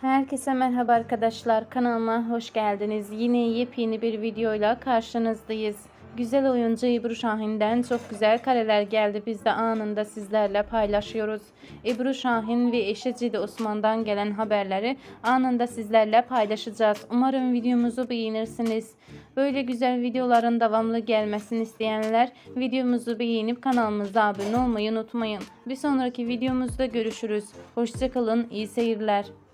Herkese merhaba arkadaşlar. Kanalıma hoş geldiniz. Yine yepyeni bir videoyla karşınızdayız. Güzel oyuncu Ebru Şahin'den çok güzel kareler geldi. Biz de anında sizlerle paylaşıyoruz. Ebru Şahin ve eşi Cide Osman'dan gelen haberleri anında sizlerle paylaşacağız. Umarım videomuzu beğenirsiniz. Böyle güzel videoların devamlı gelmesini isteyenler videomuzu beğenip kanalımıza abone olmayı unutmayın. Bir sonraki videomuzda görüşürüz. Hoşçakalın, iyi seyirler.